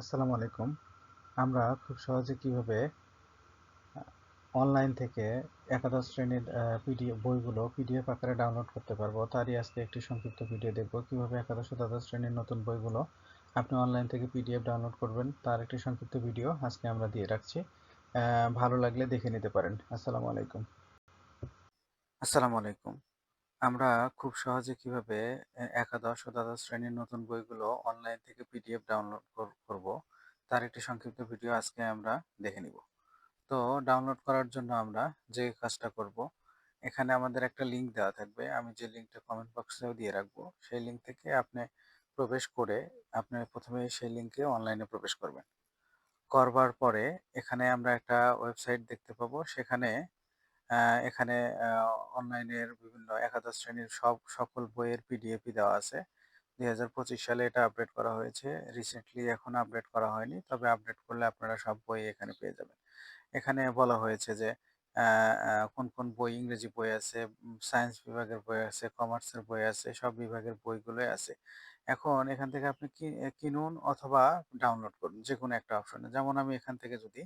আসসালামু আলাইকুম। আমরা খুব সহজে কীভাবে অনলাইন থেকে একাদশ শ্রেণির পিডিএফ বইগুলো পিডিএফ আকারে ডাউনলোড করতে পারব। তারই আজকে একটি সংক্ষিপ্ত ভিডিও দেখব। কীভাবে একাদশ দ্বাদশ শ্রেণির নতুন বইগুলো আপনি অনলাইন থেকে পিডিএফ ডাউনলোড করবেন, তার একটি সংক্ষিপ্ত ভিডিও আজকে আমরা দিয়ে রাখছি। ভালো লাগলে দেখে নিতে পারেন। আসসালামু আলাইকুম। আসসালামু আলাইকুম। আমরা খুব সহজে কীভাবে একাদশ ও দ্বাদশ শ্রেণির নতুন বইগুলো অনলাইন থেকে পিডিএফ ডাউনলোড করব, তার একটি সংক্ষিপ্ত ভিডিও আজকে আমরা দেখে নিব। তো ডাউনলোড করার জন্য আমরা যে কাজটা করব, এখানে আমাদের একটা লিঙ্ক দেওয়া থাকবে, আমি যে লিঙ্কটা কমেন্ট বক্সেও দিয়ে রাখব, সেই লিঙ্ক থেকে আপনি প্রবেশ করে আপনি প্রথমে সেই লিঙ্কে অনলাইনে প্রবেশ করবেন। করবার পরে এখানে আমরা একটা ওয়েবসাইট দেখতে পাবো, সেখানে এখানে অনলাইনের বিভিন্ন একাদশ শ্রেণির সব সকল বইয়ের পিডিএফই দেওয়া আছে। দুই হাজার পঁচিশ সালে এটা আপডেট করা হয়েছে। রিসেন্টলি এখন আপডেট করা হয়নি। তবে আপডেট করলে আপনারা সব বই এখানে পেয়ে যাবেন। এখানে বলা হয়েছে যে কোন কোন বই ইংরেজি বই আছে সায়েন্স বিভাগের বই আছে কমার্সের বই আছে, সব বিভাগের বইগুলোই আছে। এখন এখান থেকে আপনি কিনুন অথবা ডাউনলোড করুন যে কোনো একটা অপশনে যেমন আমি এখান থেকে যদি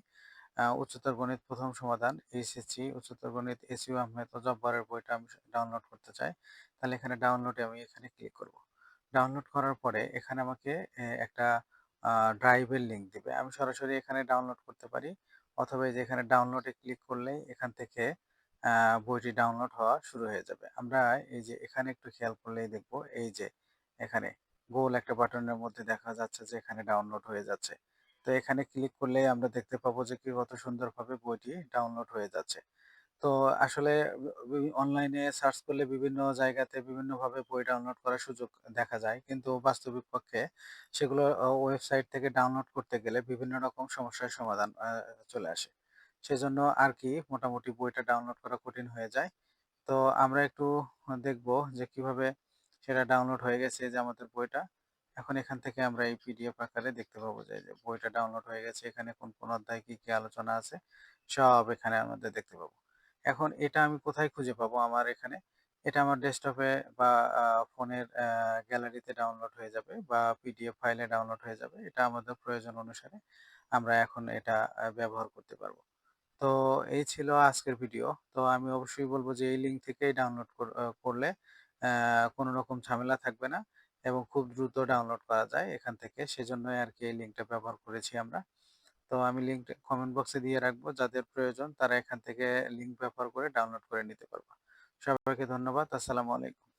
উচ্চতর গণিত প্রথম সমাধান এইচএসসি উচ্চতর গণিত এসইউ আহমেদ ও জব্বারের বইটা আমি ডাউনলোড করতে চাই, তাহলে এখানে ডাউনলোডে আমি এখানে ক্লিক করব। ডাউনলোড করার পরে এখানে আমাকে একটা ড্রাইভের লিঙ্ক দিবে। আমি সরাসরি এখানে ডাউনলোড করতে পারি। অথবা এই যে এখানে ডাউনলোডে ক্লিক করলেই এখান থেকে বইটি ডাউনলোড হওয়া শুরু হয়ে যাবে। আমরা এই যে এখানে একটু খেয়াল করলেই দেখব, এই যে এখানে গোল একটা বাটনের মধ্যে দেখা যাচ্ছে যে এখানে ডাউনলোড হয়ে যাচ্ছে। তো এখানে ক্লিক করলেই আমরা দেখতে পাবো যে কি কত সুন্দরভাবে বইটি ডাউনলোড হয়ে যাচ্ছে। তো আসলে অনলাইনে সার্চ করলে বিভিন্ন জায়গাতে বিভিন্নভাবে বই ডাউনলোড করার সুযোগ দেখা যায়। কিন্তু বাস্তবিক পক্ষে সেগুলো ওয়েবসাইট থেকে ডাউনলোড করতে গেলে বিভিন্ন রকম সমস্যার সমাধান চলে আসে। সেজন্য আর কি মোটামুটি বইটা ডাউনলোড করা কঠিন হয়ে যায়। তো আমরা একটু দেখব যে কীভাবে সেটা ডাউনলোড হয়ে গেছে যে আমাদের বইটা। এখন এখান থেকে আমরা এই পিডিএফ আকারে দেখতে পাবো যে বইটা ডাউনলোড হয়ে গেছে, এখানে কোন কোন অধ্যায় কি কি আলোচনা আছে, সব এখানে আমাদের দেখতে পাবো। এখন এটা আমি কোথায় খুঁজে পাবো আমার এখানে? এটা আমার ডেস্কটপে বা ফোনের গ্যালারিতে ডাউনলোড হয়ে যাবে বা পিডিএফ ফাইলে ডাউনলোড হয়ে যাবে। এটা আমাদের প্রয়োজন অনুসারে আমরা এখন এটা ব্যবহার করতে পারব। তো এই ছিল আজকের ভিডিও তো আমি অবশ্যই বলব যে এই লিঙ্ক থেকেই ডাউনলোড করলে কোনো রকম ঝামেলা থাকবে না এবং খুব দ্রুত ডাউনলোড করা যায় এখান থেকে। সেজন্যই আর কি এই লিঙ্কটা ব্যবহার করেছি আমরা। তো আমি লিঙ্ক কমেন্ট বক্সে দিয়ে রাখব, যাদের প্রয়োজন তারা এখান থেকে লিঙ্ক ব্যবহার করে ডাউনলোড করে নিতে পারব। সবাইকে ধন্যবাদ, আসসালামু আলাইকুম।